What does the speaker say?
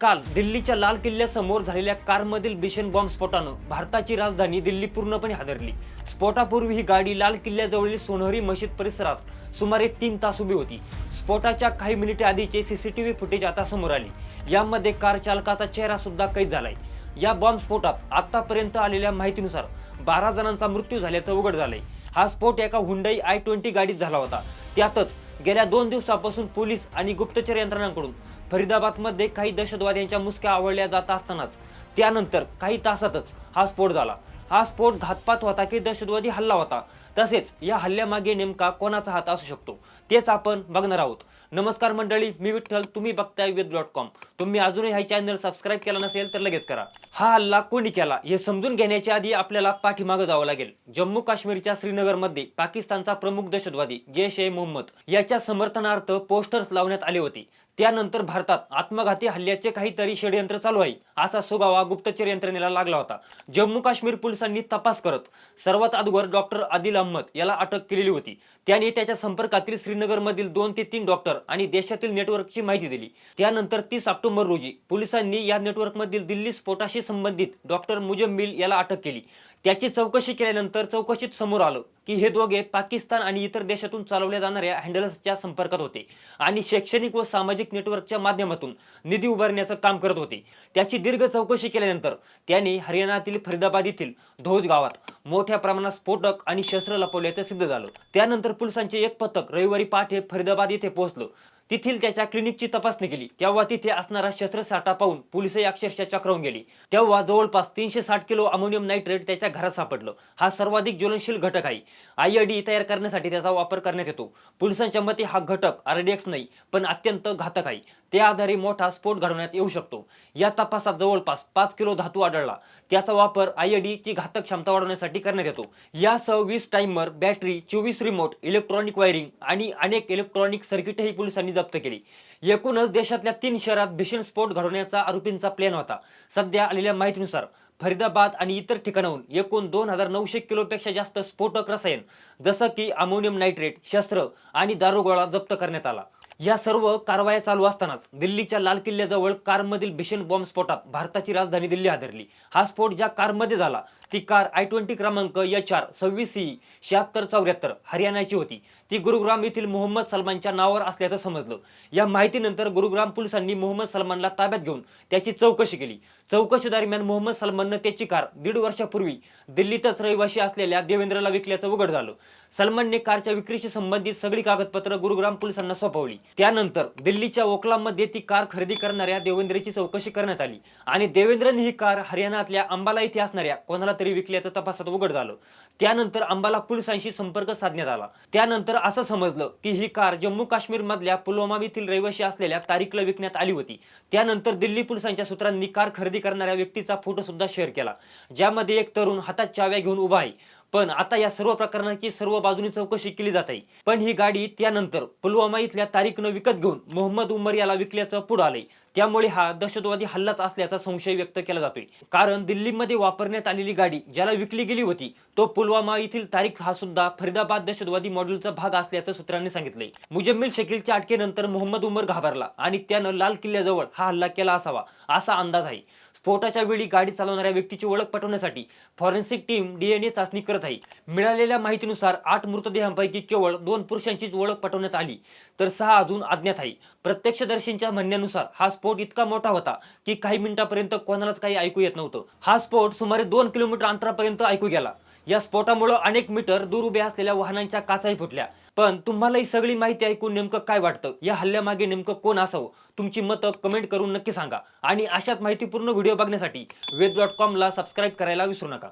काल दिल्लीच्या लाल किल्ल्यासमोर झालेल्या कारमधील भीषण बॉम्बस्फोटानं भारताची राजधानी दिल्ली पूर्णपणे हादरली. स्फोटापूर्वी ही गाडी लाल किल्ल्याजवळील सोनहरी मशीद परिसरात सुमारे तीन तास उभी होती. स्फोटाच्या काही मिनिटे आधीचे सीसीटीव्ही फुटेज आता समोर आली. यामध्ये कार चालकाचा चेहरा सुद्धा कैद झालाय. या बॉम्बस्फोटात आतापर्यंत आलेल्या माहितीनुसार बारा जणांचा मृत्यू झाल्याचं उघड झालंय. हा स्फोट एका हुंडई आय ट्वेंटी गाडीत झाला होता. त्यातच गेल्या दोन दिवसापासून पोलीस आणि गुप्तचर यंत्रणांकडून फरीदाबादमध्ये काही दहशतवाद्यांच्या मुसक्या आवळल्या जात असतानाच त्यानंतर काही तासातच हा स्फोट झाला. हा स्फोट घातपात होता की दहशतवादी हल्ला होता? तसेच या हल्ल्यामागे नेमका कोणाचा हात असू शकतो? तेच आपण बघणार आहोत. नमस्कार मंडळी मी विठ्ठल तुम्ही बघताय वेद डॉट कॉम. तुम्ही अजूनही हा चॅनल सबस्क्राईब केला नसेल तर लगेच करा. हा हल्ला कोणी केला हे समजून घेण्याच्या आधी आपल्याला पाठीमागं जावं लागेल. जम्मू काश्मीरच्या श्रीनगरमध्ये पाकिस्तानचा प्रमुख दहशतवादी जैश ए मोहम्मद याच्या समर्थनार्थ पोस्टर्स लावण्यात आले होते. त्यानंतर भारतात आत्मघाती हल्ल्याचे काहीतरी षडयंत्र चालू आहे असा सुगावा गुप्तचर यंत्रणेला लागला होता. जम्मू काश्मीर पोलिसांनी तपास करत सर्वात अगोदर डॉक्टर आदिल अहमद याला अटक केलेली होती. त्याने त्याच्या संपर्कातील श्रीनगरमधील दोन ते तीन डॉक्टर आणि देशातील नेटवर्कची माहिती दिली. त्यानंतर तीस ऑक्टोबर ऑक्टोबर रोजी पोलिसांनी या नेटवर्कमधील दिल्ली स्फोटाशी संबंधित डॉक्टर मुजम्मिल याला अटक केली. त्याची चौकशी केल्यानंतर चौकशीत समोर आलं की हे दोघे पाकिस्तान आणि इतर देशातून चालवल्या जाणाऱ्या हँडलर्सच्या संपर्कात होते आणि शैक्षणिक व सामाजिक नेटवर्कच्या माध्यमातून निधी उभारण्याचं काम करत होते. त्याची दीर्घ चौकशी केल्यानंतर त्यांनी हरियाणातील फरीदाबाद येथील धोज गावात मोठ्या प्रमाणात स्फोटक आणि शस्त्र लपवल्याचं सिद्ध झालं. त्यानंतर पोलिसांचे एक पथक रविवारी पहाटे फरीदाबाद येथे पोहोचलं. तेथील त्याच्या क्लिनिकची तपासणी केली. तेव्हा तिथे असणारा शस्त्रसाठा पाहून पोलिसही अक्षरशः चक्रावून गेली. तेव्हा जवळपास तीनशे साठ किलो अमोनियम नायट्रेट त्याच्या घरात सापडलं. हा सर्वाधिक ज्वलनशील घटक आहे. आयडी तयार करण्यासाठी त्याचा वापर करण्यात येतो. पोलिसांच्या मते हा घटक आरडीएक्स नाही पण अत्यंत घातक आहे. त्या आधारे मोठा स्फोट घडवण्यात येऊ शकतो. या तपासात जवळपास पाच किलो धातू आढळला. त्याचा वापर आयडी ची घातक क्षमता वाढवण्यासाठी करण्यात येतो. यासह वीस टाइमर बॅटरी चोवीस रिमोट इलेक्ट्रॉनिक वायरिंग आणि अनेक इलेक्ट्रॉनिक सर्किटही पोलिसांनी जप्त केली. एकूणच देशातल्या तीन शहरात भीषण स्फोट घडवण्याचा आरोपींचा प्लॅन होता. सध्या आलेल्या माहितीनुसार फरीदाबाद आणि इतर ठिकाणाहून एकूण दोन हजार नऊशे किलोपेक्षा जास्त स्फोटक रसायन जसं की अमोनियम नायट्रेट शस्त्र आणि दारुगोळा जप्त करण्यात आला. या सर्व कारवाया चालू असतानाच दिल्लीच्या लाल किल्ल्याजवळ कारमधील भीषण बॉम्ब स्फोटात भारताची राजधानी दिल्ली हादरली. हा स्फोट ज्या कारमध्ये झाला ती कार आय ट्वेंटी क्रमांक एच आर सव्वीस सी शहात्तर चौऱ्याहत्तर हरियाणाची होती. ती गुरुग्राम येथील मोहम्मद सलमानच्या नावावर असल्याचं समजलं. या माहितीनंतर गुरुग्राम पोलिसांनी मोहम्मद सलमानला ताब्यात घेऊन त्याची चौकशी केली. चौकशी दरम्यान मोहम्मद सलमाननं त्याची कार दीड वर्षापूर्वी दिल्लीतच रहिवाशी असलेल्या देवेंद्रला विकल्याचं उघड झालं. सलमानने कारच्या विक्रीशी संबंधित सगळी कागदपत्र गुरुग्राम पोलिसांना सोपवली. त्यानंतर दिल्लीच्या ओकलामध्ये ती कार खरेदी करणाऱ्या देवेंद्रची चौकशी करण्यात आली आणि देवेंद्रने ही कार हरियाणातल्या अंबाला इथे असणाऱ्या कोणाला तरी विकल्याचं तपासात उघड झालं. त्यानंतर अंबाला पोलिसांशी संपर्क साधण्यात आला. त्यानंतर असं समजलं की ही कार जम्मू काश्मीर मधल्या पुलवामा येथील रहिवाशी असलेल्या तारीखला विकण्यात आली होती. त्यानंतर दिल्ली पोलिसांच्या सूत्रांनी कार खरेदी करणाऱ्या व्यक्तीचा फोटो सुद्धा शेअर केला. ज्यामध्ये एक तरुण हातात चाव्या घेऊन उभा आहे. पण आता या सर्व प्रकरणाची सर्व बाजूनी चौकशी केली जात आहे. पण ही गाडी त्यानंतर पुलवामा इथल्या तारीखनं विकत घेऊन मोहम्मद उमर याला विकल्याचं पुढे आलंय. त्यामुळे हा दहशतवादी हल्लाच असल्याचा संशय व्यक्त केला जातोय. कारण दिल्लीमध्ये वापरण्यात आलेली गाडी ज्याला विकली गेली होती तो पुलवामा येथील तारीख हा सुद्धा फरीदाबाद दहशतवादी मॉड्यूलचा भाग असल्याचं सूत्रांनी सांगितलंय. मुजम्मिल शकीलच्या अटकेनंतर मोहम्मद उमर घाबरला आणि त्यानं लाल किल्ल्याजवळ हा हल्ला केला असावा असा अंदाज आहे. स्फोटाच्या वेळी गाडी चालवणाऱ्या व्यक्तीची ओळख पटवण्यासाठी फॉरेन्सिक टीम डीएनए चाचणी करत आहे. मिळालेल्या माहितीनुसार आठ मृतदेहांपैकी केवळ दोन पुरुषांचीच ओळख पटवण्यात आली तर सहा अजून अज्ञात आहे. प्रत्यक्षदर्शींच्या म्हणण्यानुसार हा स्फोट इतका मोठा होता की काही मिनिटापर्यंत कोणालाच काही ऐकू येत नव्हतं. हा स्फोट सुमारे दोन किलोमीटर अंतरापर्यंत ऐकू गेला. या स्फोटामुळे अनेक मीटर दूर उभ्या असलेल्या वाहनांच्या काचाही फुटल्या. पण तुम्हाला ही सगळी माहिती ऐकून नेमकं काय वाटतं? या हल्ल्यामागे नेमकं कोण असावं? तुमची मतं कमेंट करून नक्की सांगा. आणि अशाच माहितीपूर्ण व्हिडिओ बघण्यासाठी वेद डॉट कॉमला सबस्क्राईब करायला विसरू नका.